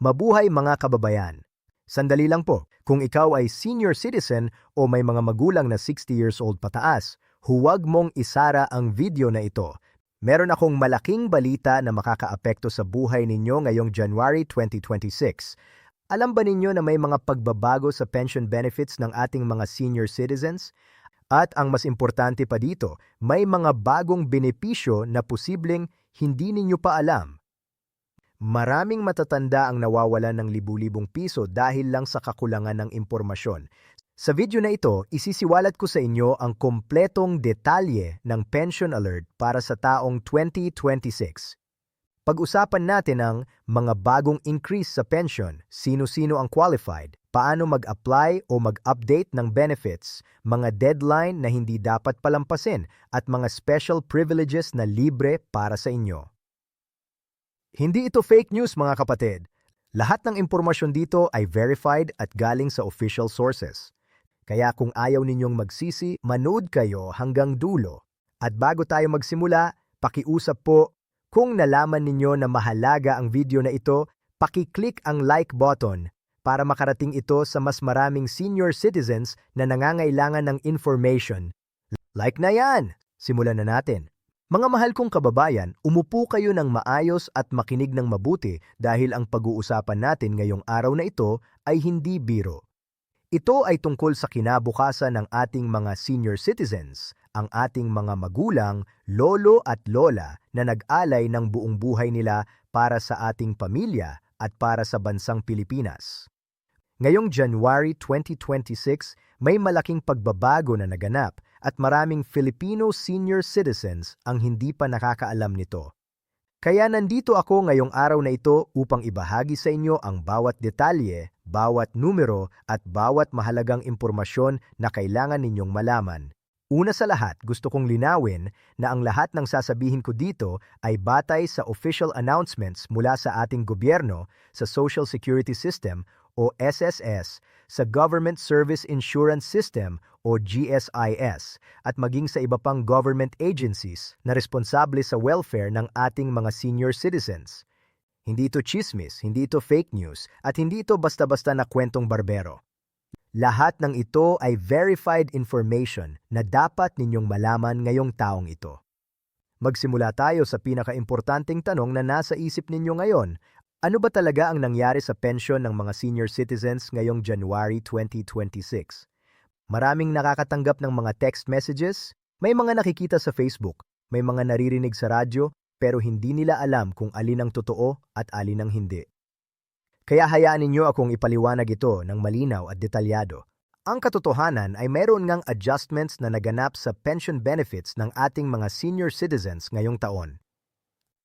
Mabuhay mga kababayan! Sandali lang po, kung ikaw ay senior citizen o may mga magulang na 60 years old pataas, huwag mong isara ang video na ito. Meron akong malaking balita na makakaapekto sa buhay ninyo ngayong January 2026. Alam ba ninyo na may mga pagbabago sa pension benefits ng ating mga senior citizens? At ang mas importante pa dito, may mga bagong benepisyo na posibleng hindi ninyo pa alam. Maraming matatanda ang nawawalan ng libu-libong piso dahil lang sa kakulangan ng impormasyon. Sa video na ito, isisiwalat ko sa inyo ang kompletong detalye ng pension alert para sa taong 2026. Pag-usapan natin ang mga bagong increase sa pension, sino-sino ang qualified, paano mag-apply o mag-update ng benefits, mga deadline na hindi dapat palampasin, at mga special privileges na libre para sa inyo. Hindi ito fake news mga kapatid. Lahat ng impormasyon dito ay verified at galing sa official sources. Kaya kung ayaw ninyong magsisi, manood kayo hanggang dulo. At bago tayo magsimula, pakiusap po, kung nalaman ninyo na mahalaga ang video na ito, pakiclick ang like button para makarating ito sa mas maraming senior citizens na nangangailangan ng information. Like na yan! Simulan na natin. Mga mahal kong kababayan, umupo kayo ng maayos at makinig ng mabuti dahil ang pag-uusapan natin ngayong araw na ito ay hindi biro. Ito ay tungkol sa kinabukasan ng ating mga senior citizens, ang ating mga magulang, lolo at lola na nag-alay ng buong buhay nila para sa ating pamilya at para sa bansang Pilipinas. Ngayong January 2026, may malaking pagbabago na naganap at maraming Filipino senior citizens ang hindi pa nakakaalam nito. Kaya nandito ako ngayong araw na ito upang ibahagi sa inyo ang bawat detalye, bawat numero at bawat mahalagang impormasyon na kailangan ninyong malaman. Una sa lahat, gusto kong linawin na ang lahat ng sasabihin ko dito ay batay sa official announcements mula sa ating gobyerno, sa Social Security System o SSS, sa Government Service Insurance System o GSIS at maging sa iba pang government agencies na responsable sa welfare ng ating mga senior citizens. Hindi ito chismis, hindi ito fake news, at hindi ito basta-basta na kwentong barbero. Lahat ng ito ay verified information na dapat ninyong malaman ngayong taong ito. Magsimula tayo sa pinakaimportanteng tanong na nasa isip ninyo ngayon. Ano ba talaga ang nangyari sa pension ng mga senior citizens ngayong January 2026? Maraming nakakatanggap ng mga text messages, may mga nakikita sa Facebook, may mga naririnig sa radyo, pero hindi nila alam kung alin ang totoo at alin ang hindi. Kaya hayaan ninyo akong ipaliwanag ito ng malinaw at detalyado. Ang katotohanan ay mayroon ngang adjustments na naganap sa pension benefits ng ating mga senior citizens ngayong taon.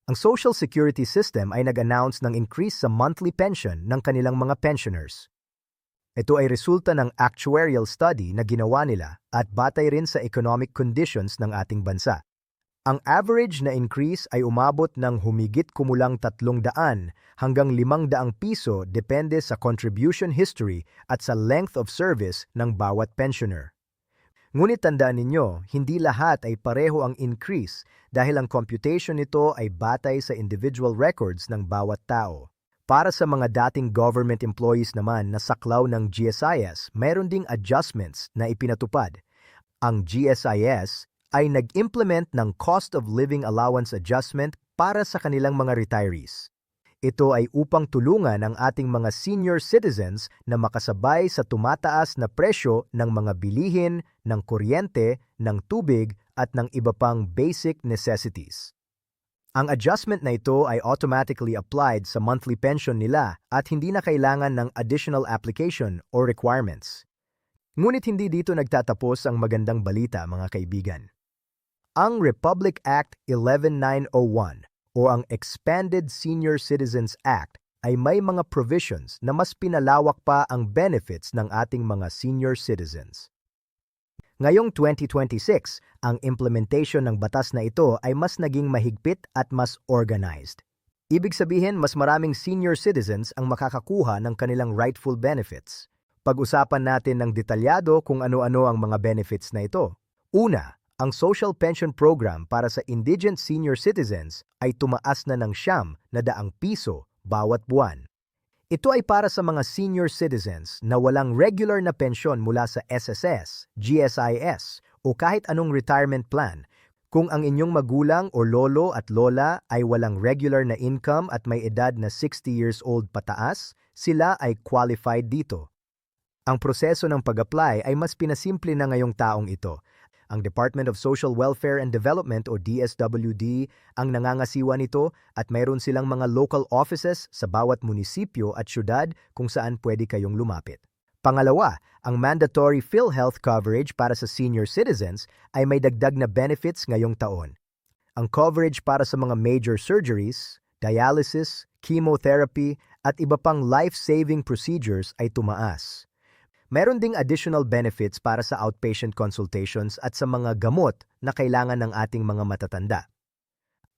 Ang Social Security System ay nag-announce ng increase sa monthly pension ng kanilang mga pensioners. Ito ay resulta ng actuarial study na ginawa nila at batay rin sa economic conditions ng ating bansa. Ang average na increase ay umabot ng humigit kumulang 300 hanggang 500 piso depende sa contribution history at sa length of service ng bawat pensioner. Ngunit tandaan ninyo, hindi lahat ay pareho ang increase dahil ang computation nito ay batay sa individual records ng bawat tao. Para sa mga dating government employees naman na saklaw ng GSIS, mayroon ding adjustments na ipinatupad. Ang GSIS ay nag-implement ng Cost of Living Allowance Adjustment para sa kanilang mga retirees. Ito ay upang tulungan ang ating mga senior citizens na makasabay sa tumataas na presyo ng mga bilihin, ng kuryente, ng tubig at ng iba pang basic necessities. Ang adjustment na ito ay automatically applied sa monthly pension nila at hindi na kailangan ng additional application or requirements. Ngunit hindi dito nagtatapos ang magandang balita mga kaibigan. Ang Republic Act 11901 o ang Expanded Senior Citizens Act ay may mga provisions na mas pinalawak pa ang benefits ng ating mga senior citizens. Ngayong 2026, ang implementation ng batas na ito ay mas naging mahigpit at mas organized. Ibig sabihin, mas maraming senior citizens ang makakakuha ng kanilang rightful benefits. Pag-usapan natin ng detalyado kung ano-ano ang mga benefits na ito. Una, ang Social Pension Program para sa indigent senior citizens ay tumaas na ng siyam na daang piso bawat buwan. Ito ay para sa mga senior citizens na walang regular na pensyon mula sa SSS, GSIS o kahit anong retirement plan. Kung ang inyong magulang o lolo at lola ay walang regular na income at may edad na 60 years old pataas, sila ay qualified dito. Ang proseso ng pag-apply ay mas pinasimple na ngayong taong ito ang Department of Social Welfare and Development o DSWD ang nangangasiwa nito at mayroon silang mga local offices sa bawat munisipyo at syudad kung saan pwede kayong lumapit. Pangalawa, ang mandatory PhilHealth coverage para sa senior citizens ay may dagdag na benefits ngayong taon. Ang coverage para sa mga major surgeries, dialysis, chemotherapy at iba pang life-saving procedures ay tumaas. Meron ding additional benefits para sa outpatient consultations at sa mga gamot na kailangan ng ating mga matatanda.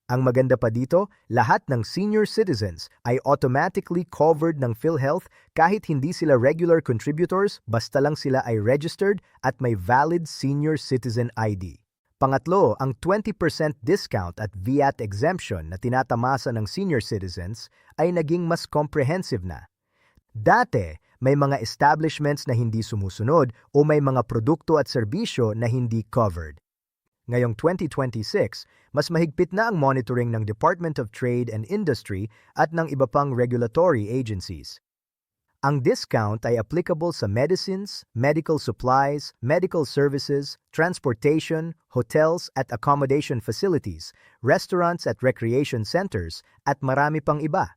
Ang maganda pa dito, lahat ng senior citizens ay automatically covered ng PhilHealth kahit hindi sila regular contributors basta lang sila ay registered at may valid senior citizen ID. Pangatlo, ang 20% discount at VAT exemption na tinatamasa ng senior citizens ay naging mas comprehensive na. Dati, may mga establishments na hindi sumusunod o may mga produkto at serbisyo na hindi covered. Ngayong 2026, mas mahigpit na ang monitoring ng Department of Trade and Industry at ng iba pang regulatory agencies. Ang discount ay applicable sa medicines, medical supplies, medical services, transportation, hotels at accommodation facilities, restaurants at recreation centers, at marami pang iba.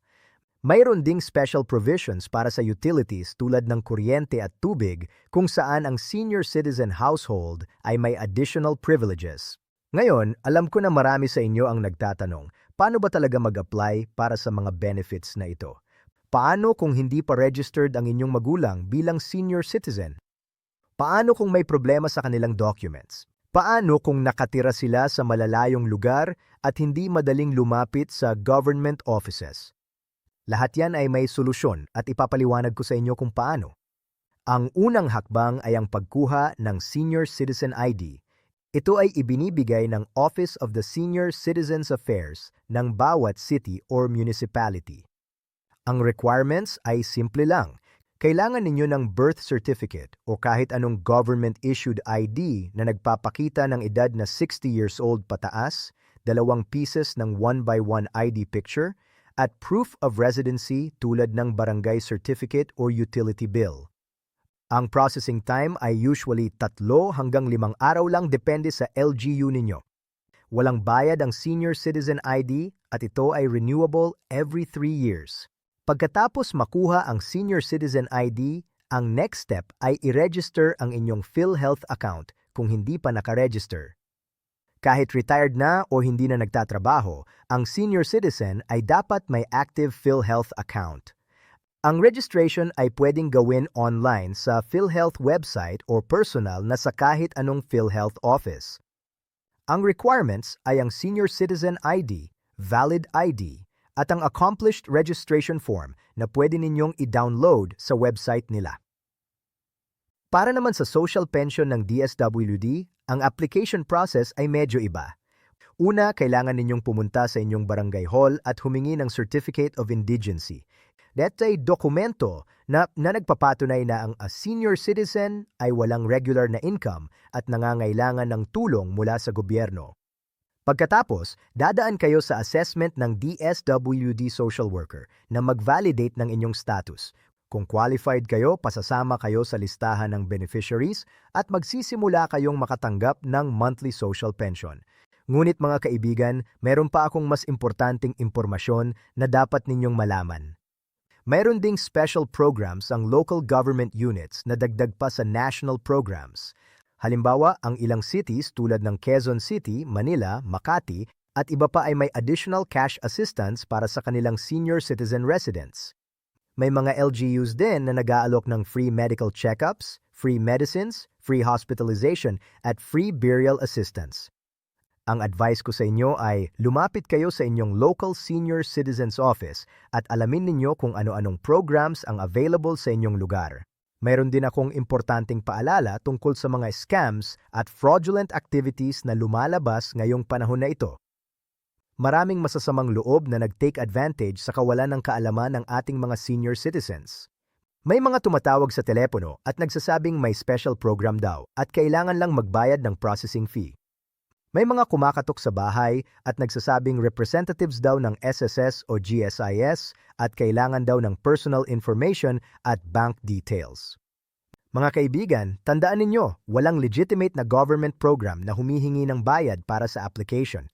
Mayroon ding special provisions para sa utilities tulad ng kuryente at tubig kung saan ang senior citizen household ay may additional privileges. Ngayon, alam ko na marami sa inyo ang nagtatanong, paano ba talaga mag-apply para sa mga benefits na ito? Paano kung hindi pa registered ang inyong magulang bilang senior citizen? Paano kung may problema sa kanilang documents? Paano kung nakatira sila sa malalayong lugar at hindi madaling lumapit sa government offices? Lahat yan ay may solusyon at ipapaliwanag ko sa inyo kung paano. Ang unang hakbang ay ang pagkuha ng Senior Citizen ID. Ito ay ibinibigay ng Office of the Senior Citizens Affairs ng bawat city or municipality. Ang requirements ay simple lang. Kailangan ninyo ng birth certificate o kahit anong government-issued ID na nagpapakita ng edad na 60 years old pataas, dalawang pieces ng 1 by 1 ID picture, at proof of residency tulad ng barangay certificate or utility bill. Ang processing time ay usually tatlo hanggang limang araw lang depende sa LGU ninyo. Walang bayad ang Senior Citizen ID at ito ay renewable every 3 years. Pagkatapos makuha ang Senior Citizen ID, ang next step ay i-register ang inyong PhilHealth account kung hindi pa nakaregister. Kahit retired na o hindi na nagtatrabaho, ang senior citizen ay dapat may active PhilHealth account. Ang registration ay pwedeng gawin online sa PhilHealth website o personal na sa kahit anong PhilHealth office. Ang requirements ay ang Senior Citizen ID, Valid ID, at ang Accomplished Registration Form na pwede ninyong i-download sa website nila. Para naman sa social pension ng DSWD, ang application process ay medyo iba. Una, kailangan ninyong pumunta sa inyong barangay hall at humingi ng Certificate of Indigency. That ay dokumento na, na nagpapatunay na ang a senior citizen ay walang regular na income at nangangailangan ng tulong mula sa gobyerno. Pagkatapos, dadaan kayo sa assessment ng DSWD social worker na mag-validate ng inyong status kung qualified kayo, pasasama kayo sa listahan ng beneficiaries at magsisimula kayong makatanggap ng monthly social pension. Ngunit mga kaibigan, meron pa akong mas importanteng impormasyon na dapat ninyong malaman. Meron ding special programs ang local government units na dagdag pa sa national programs. Halimbawa, ang ilang cities tulad ng Quezon City, Manila, Makati at iba pa ay may additional cash assistance para sa kanilang senior citizen residents. May mga LGUs din na nag-aalok ng free medical checkups, free medicines, free hospitalization, at free burial assistance. Ang advice ko sa inyo ay lumapit kayo sa inyong local senior citizens office at alamin ninyo kung ano-anong programs ang available sa inyong lugar. Mayroon din akong importanteng paalala tungkol sa mga scams at fraudulent activities na lumalabas ngayong panahon na ito. Maraming masasamang loob na nag-take advantage sa kawalan ng kaalaman ng ating mga senior citizens. May mga tumatawag sa telepono at nagsasabing may special program daw at kailangan lang magbayad ng processing fee. May mga kumakatok sa bahay at nagsasabing representatives daw ng SSS o GSIS at kailangan daw ng personal information at bank details. Mga kaibigan, tandaan ninyo, walang legitimate na government program na humihingi ng bayad para sa application.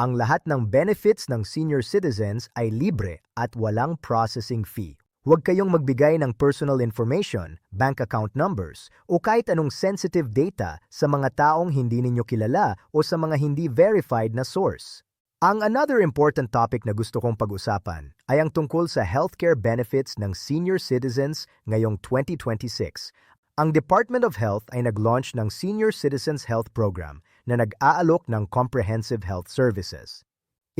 Ang lahat ng benefits ng senior citizens ay libre at walang processing fee. Huwag kayong magbigay ng personal information, bank account numbers, o kahit anong sensitive data sa mga taong hindi ninyo kilala o sa mga hindi verified na source. Ang another important topic na gusto kong pag-usapan ay ang tungkol sa healthcare benefits ng senior citizens ngayong 2026. Ang Department of Health ay nag-launch ng Senior Citizens Health Program na nag-aalok ng comprehensive health services.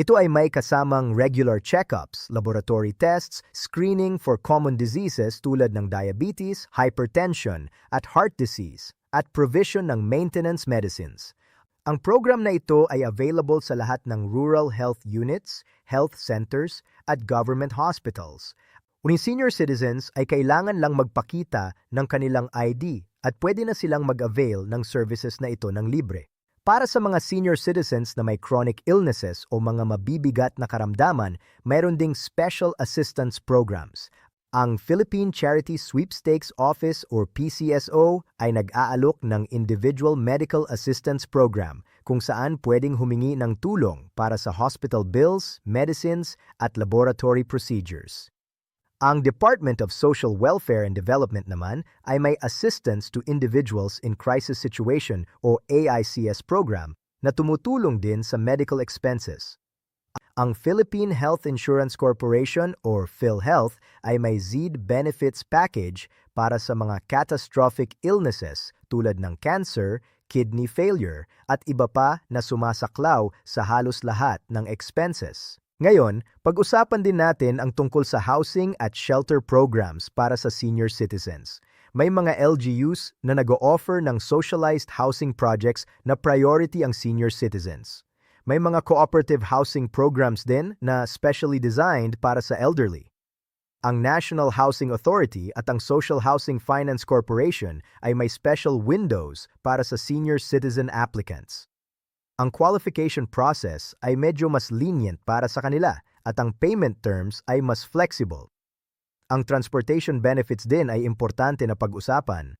Ito ay may kasamang regular checkups, laboratory tests, screening for common diseases tulad ng diabetes, hypertension, at heart disease, at provision ng maintenance medicines. Ang program na ito ay available sa lahat ng rural health units, health centers, at government hospitals. Ngunit senior citizens ay kailangan lang magpakita ng kanilang ID at pwede na silang mag-avail ng services na ito ng libre. Para sa mga senior citizens na may chronic illnesses o mga mabibigat na karamdaman, mayroon ding special assistance programs. Ang Philippine Charity Sweepstakes Office or PCSO ay nag-aalok ng Individual Medical Assistance Program kung saan pwedeng humingi ng tulong para sa hospital bills, medicines at laboratory procedures. Ang Department of Social Welfare and Development naman ay may Assistance to Individuals in Crisis Situation o AICS program na tumutulong din sa medical expenses. Ang Philippine Health Insurance Corporation or PhilHealth ay may ZEED Benefits Package para sa mga catastrophic illnesses tulad ng cancer, kidney failure at iba pa na sumasaklaw sa halos lahat ng expenses. Ngayon, pag-usapan din natin ang tungkol sa housing at shelter programs para sa senior citizens. May mga LGUs na nag-o-offer ng socialized housing projects na priority ang senior citizens. May mga cooperative housing programs din na specially designed para sa elderly. Ang National Housing Authority at ang Social Housing Finance Corporation ay may special windows para sa senior citizen applicants. Ang qualification process ay medyo mas lenient para sa kanila at ang payment terms ay mas flexible. Ang transportation benefits din ay importante na pag-usapan.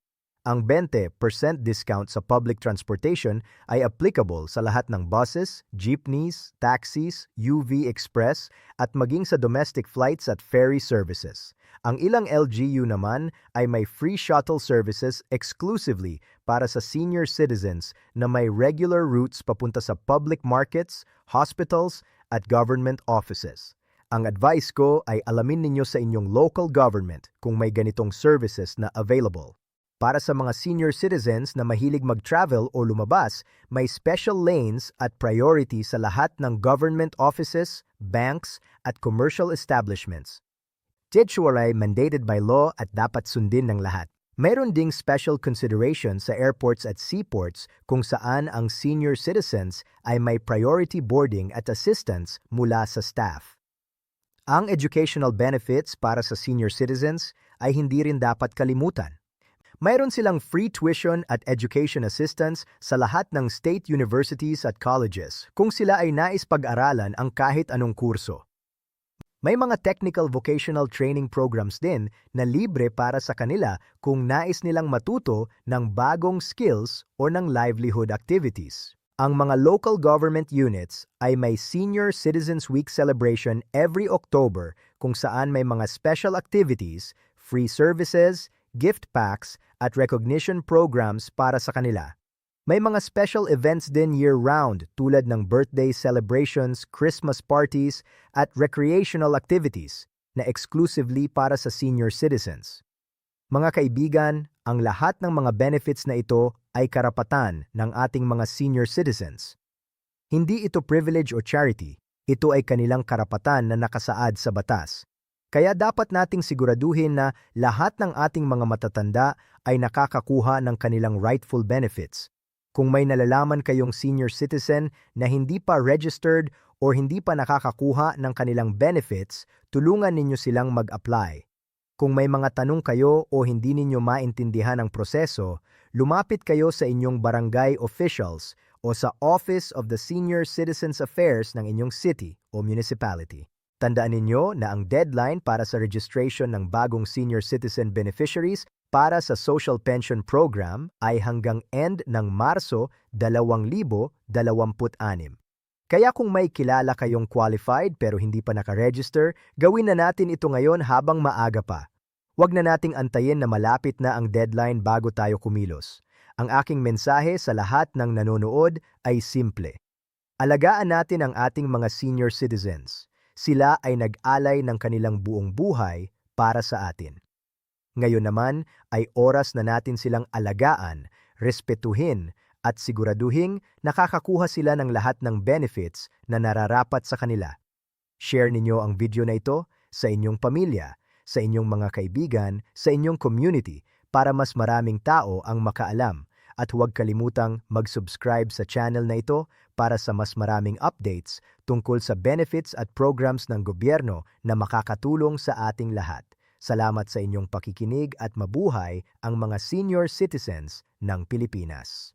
Ang 20% discount sa public transportation ay applicable sa lahat ng buses, jeepneys, taxis, UV Express at maging sa domestic flights at ferry services. Ang ilang LGU naman ay may free shuttle services exclusively para sa senior citizens na may regular routes papunta sa public markets, hospitals, at government offices. Ang advice ko ay alamin ninyo sa inyong local government kung may ganitong services na available. Para sa mga senior citizens na mahilig mag-travel o lumabas, may special lanes at priority sa lahat ng government offices, banks, at commercial establishments. Titual ay mandated by law at dapat sundin ng lahat. Mayroon ding special consideration sa airports at seaports kung saan ang senior citizens ay may priority boarding at assistance mula sa staff. Ang educational benefits para sa senior citizens ay hindi rin dapat kalimutan. Mayroon silang free tuition at education assistance sa lahat ng state universities at colleges kung sila ay nais pag-aralan ang kahit anong kurso. May mga technical vocational training programs din na libre para sa kanila kung nais nilang matuto ng bagong skills o ng livelihood activities. Ang mga local government units ay may Senior Citizens Week celebration every October kung saan may mga special activities, free services, gift packs, at recognition programs para sa kanila. May mga special events din year-round tulad ng birthday celebrations, Christmas parties, at recreational activities na exclusively para sa senior citizens. Mga kaibigan, ang lahat ng mga benefits na ito ay karapatan ng ating mga senior citizens. Hindi ito privilege o charity, ito ay kanilang karapatan na nakasaad sa batas. Kaya dapat nating siguraduhin na lahat ng ating mga matatanda ay nakakakuha ng kanilang rightful benefits kung may nalalaman kayong senior citizen na hindi pa registered o hindi pa nakakakuha ng kanilang benefits, tulungan ninyo silang mag-apply. Kung may mga tanong kayo o hindi ninyo maintindihan ang proseso, lumapit kayo sa inyong barangay officials o sa Office of the Senior Citizens Affairs ng inyong city o municipality. Tandaan ninyo na ang deadline para sa registration ng bagong senior citizen beneficiaries para sa Social Pension Program ay hanggang end ng Marso 2026. Kaya kung may kilala kayong qualified pero hindi pa nakaregister, gawin na natin ito ngayon habang maaga pa. Huwag na nating antayin na malapit na ang deadline bago tayo kumilos. Ang aking mensahe sa lahat ng nanonood ay simple. Alagaan natin ang ating mga senior citizens. Sila ay nag-alay ng kanilang buong buhay para sa atin. Ngayon naman ay oras na natin silang alagaan, respetuhin at siguraduhing nakakakuha sila ng lahat ng benefits na nararapat sa kanila. Share ninyo ang video na ito sa inyong pamilya, sa inyong mga kaibigan, sa inyong community para mas maraming tao ang makaalam at huwag kalimutang mag-subscribe sa channel na ito para sa mas maraming updates tungkol sa benefits at programs ng gobyerno na makakatulong sa ating lahat. Salamat sa inyong pakikinig at mabuhay ang mga senior citizens ng Pilipinas.